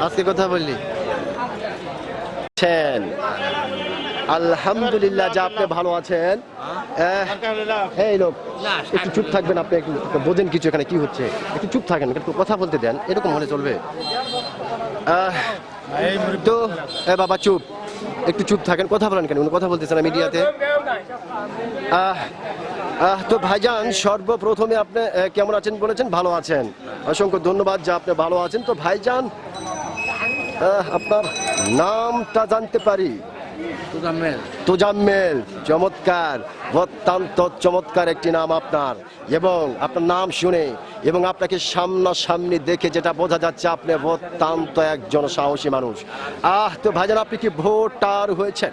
আজকে কথা বললি? আছেন। আলহামদুলিল্লাহ যা আপনি ভালো আছেন। আহ, এই লোক একটু চুপ থাকবেন আপনি একটু বোঝেন কিছু এখানে কি হচ্ছে? একটু চুপ থাকেন একটু কথা বলতে দেন এরকম হলে চলবে। তো এ বাবা চুপ। একটু চুপ থাকেন কথা বলেন কেন? উনি কথা বলতেছেন মিডিয়াতে। আহ, তো ভাইজান সর্বপ্রথমে আপনি কেমন আছেন বলেছেন? ভালো আছেন। অসংখ্য ধন্যবাদ যে আপনি ভালো আছেন। তো ভাইজান আপনার নামটা জানতে পারি? তোজাম্মেল চমৎকার। অত্যন্ত চমৎকার একটি নাম আপনার। এবং আপনার নাম শুনে এবং আপনাকে সামনাসামনি দেখে যেটা বোঝা যাচ্ছে আপনি অত্যন্ত একজন সাহসী মানুষ। আহ তো ভাইজান আপনি কি ভোটার হয়েছেন?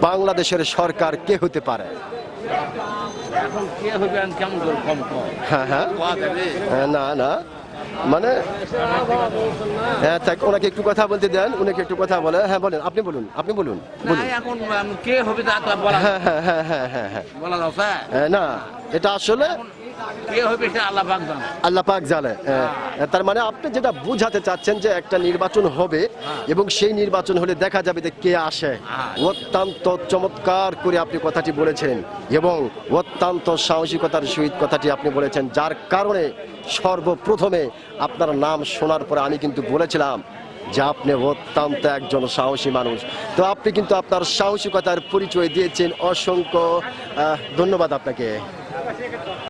বাংলাদেশের সরকার কে হতে পারে? হ্যাঁ হ্যাঁ। হ্যাঁ, না না। মানে হ্যাঁ থাক ওনাকে একটু কথা বলতে দেন উনাকে একটু কথা বলে। হ্যাঁ বলেন আপনি বলুন আপনি বলুন এখন কে হবে হ্যাঁ হ্যাঁ হ্যাঁ হ্যাঁ হ্যাঁ না এটা আসলে আল্লাহ পাক জানে। আল্লাহ পাক জানে। তার মানে আপনি যেটা বুঝাতে চাচ্ছেন যে একটা নির্বাচন হবে এবং সেই নির্বাচন হলে দেখা যাবে যে কে আসে। অত্যন্ত চমৎকার করে আপনি কথাটি বলেছেন এবং অত্যন্ত সাহসিকতার সহিত কথাটি আপনি বলেছেন যার কারণে সর্বপ্রথমে আপনার নাম শোনার পরে আমি কিন্তু বলেছিলাম যে আপনি অত্যন্ত একজন সাহসী মানুষ। তো আপনি কিন্তু আপনার সাহসিকতার পরিচয় দিয়েছেন। অসংখ্য ধন্যবাদ আপনাকে।